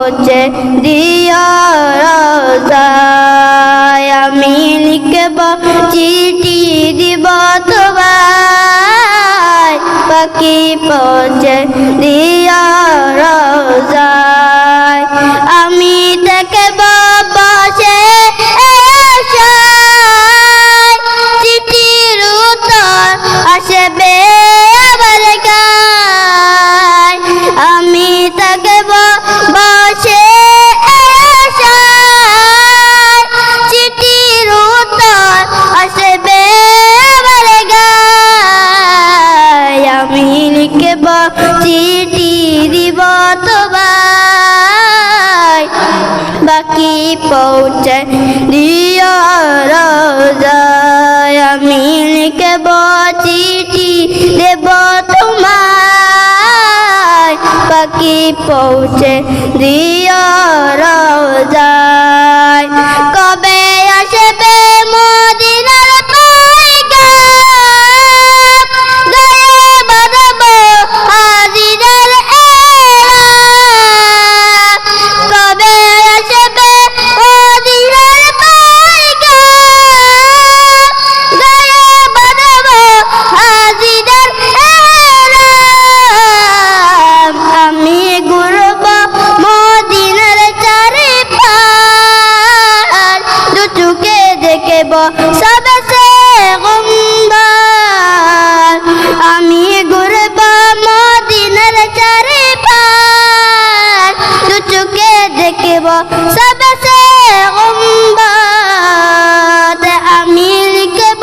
হচ্ছে দিয়া রাজায়। আমি লিখব চিঠি দিব তোমায়। পাখি পৌঁছে দিয়া রাজায়। আমি দেখব বাকি পৌঁছে? দিও রোজায় আমি লিখব দেব তোমায়। পাখি পৌঁছে? দিও দেখব সবসে গুম্বার আমি ঘুরব মদিনার চারি পার দু চোখে দেখব সবসে গুম্বার আমি লিখব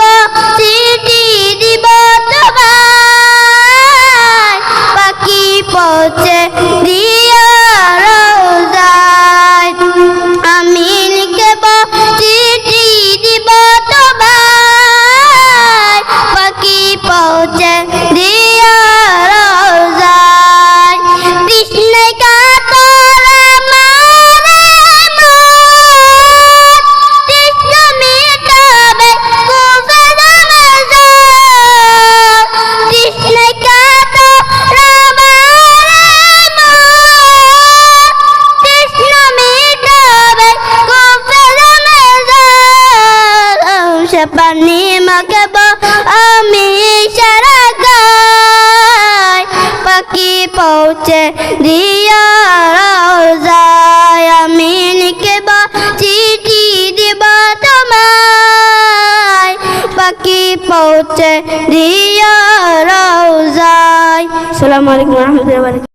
চিঠি দিব তোমায়। পাখি পৌঁছে দিয়া পানি মাখব আমি সারা গায়। পাখি পৌঁছে দিয়া রোজায়। আমি লিখব, চিঠি দিব তোমায়। পাখি পৌঁছে দিয়া রোজায়। সালামু আলাইকুম রহমতুল্লাহ